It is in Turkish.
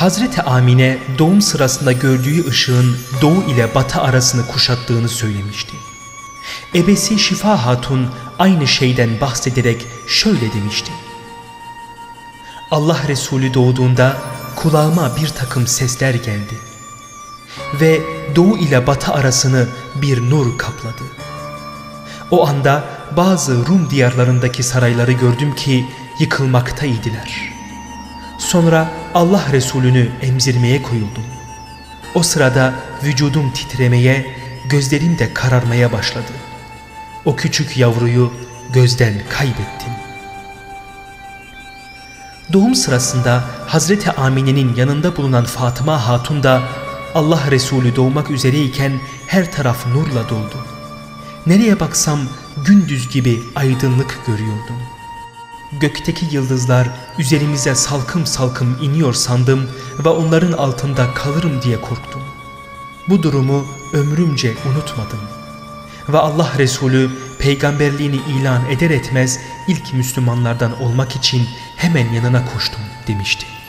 Hazreti Amine doğum sırasında gördüğü ışığın doğu ile batı arasını kuşattığını söylemişti. Ebesi Şifa Hatun aynı şeyden bahsederek şöyle demişti. Allah Resulü doğduğunda kulağıma bir takım sesler geldi. Ve doğu ile batı arasını bir nur kapladı. O anda bazı Rum diyarlarındaki sarayları gördüm ki yıkılmaktaydılar. Sonra Allah Resulü'nü emzirmeye koyuldum. O sırada vücudum titremeye, gözlerim de kararmaya başladı. O küçük yavruyu gözden kaybettim. Doğum sırasında Hazreti Amine'nin yanında bulunan Fatıma Hatun da Allah Resulü doğmak üzereyken her taraf nurla doldu. Nereye baksam gündüz gibi aydınlık görüyordum. Gökteki yıldızlar üzerimize salkım salkım iniyor sandım ve onların altında kalırım diye korktum. Bu ömrümce unutmadım. Ve Allah Resulü peygamberliğini ilan eder etmez ilk Müslümanlardan olmak için hemen yanına koştum demişti.